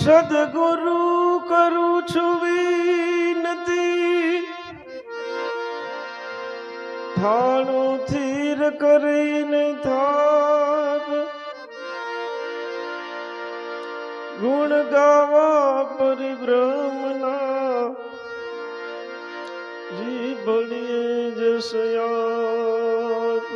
સદગુરુ કરું છું વિનતી. થાણું થીર કરીને થાપ ગુણ ગાવા પરિભ્રમના. જીભડીએ જશયાપ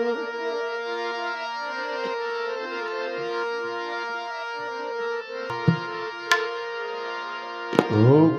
Oh.